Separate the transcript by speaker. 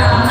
Speaker 1: 야